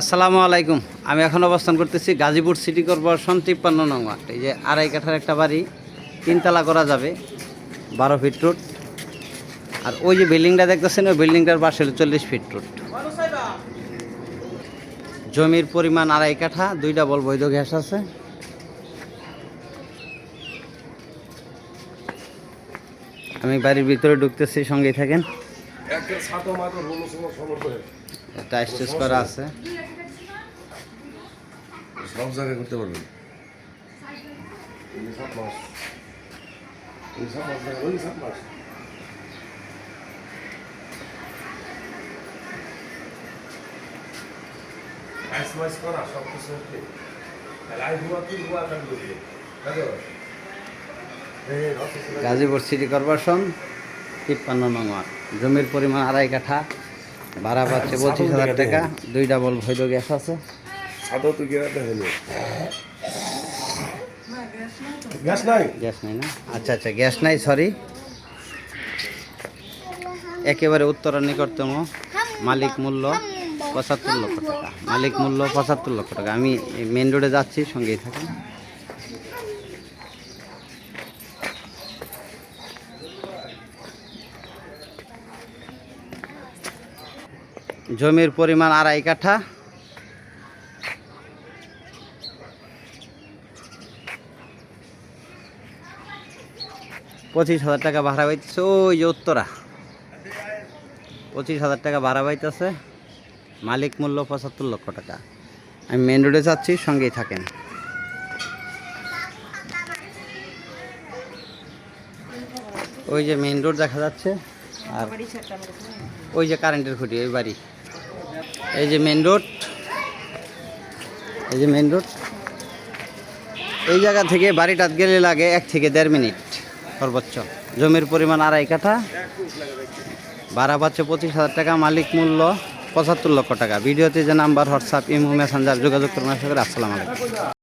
আসসালামু আলাইকুম। আমি এখন অবস্থান করতেছি গাজীপুর সিটি কর্পোরেশন তিপ্পান্ন নং। এই যে আড়াই কাঠার একটা বাড়ি তিনতলা করা যাবে বারো ফিট রুট। আর ওই যে বিল্ডিংটা দেখতেছেন ওই বিল্ডিংটার পাশে হলো চল্লিশ ফিট রুট। জমির পরিমাণ আড়াই কাঠা দুইটা বল বৈধ গ্যাস আছে। আমি বাড়ির ভিতরে ঢুকতেছি সঙ্গেই থাকেন। স্টেজ করা আছে। সব জায়গায় করতে পারবেন। করা সব কিছু ওকে হুয়া গাজীপুর সিটি কর্পোরেশন তিপ্পান্ন নং ওয়ার্ড। জমির পরিমাণ আড়াই কাঠা ভাড়া পাচ্ছে পঁচিশ হাজার টাকা। দুই ডাবল বৈধ গ্যাস আছে। ছাতো তুই গিয়ে দেখেন গ্যাস নাই গ্যাস নাই না? আচ্ছা আচ্ছা গ্যাস নাই সরি একেবারে উত্তরের নিকটতম মালিক মূল্য পঁচাত্তর লক্ষ টাকা। মালিক মূল্য পঁচাত্তর লক্ষ টাকা। আমি মেন রোডে যাচ্ছি সঙ্গেই থাকি জমির পরিমাণ আড়াই কাঠা। পঁচিশ হাজার টাকা ভাড়া পাইতেছে। ওই যে উত্তরা। পঁচিশ হাজার টাকা ভাড়া পাইতেছে। মালিক মূল্য পঁচাত্তর লক্ষ টাকা। আমি মেন রোডে যাচ্ছি, সঙ্গেই থাকেন। ওই যে মেন রোড দেখা যাচ্ছে, আর ওই যে কারেন্টের খুঁটি, ওই বাড়ি। এই যে মেন রোড এই যে মেন রোড এই জায়গা থেকে বাড়িটা গেলে লাগে এক থেকে দেড় মিনিট। সর্বোচ্চ। জমির পরিমাণ আড়াই কাঠা। ভাড়া পাচ্ছে পঁচিশ হাজার টাকা, মালিক মূল্য পঁচাত্তর লক্ষ টাকা। ভিডিওতে যে নাম্বার, হোয়াটসঅ্যাপ, ইমো, মেসেঞ্জার যোগাযোগ করুন করি। আসসালামু আলাইকুম।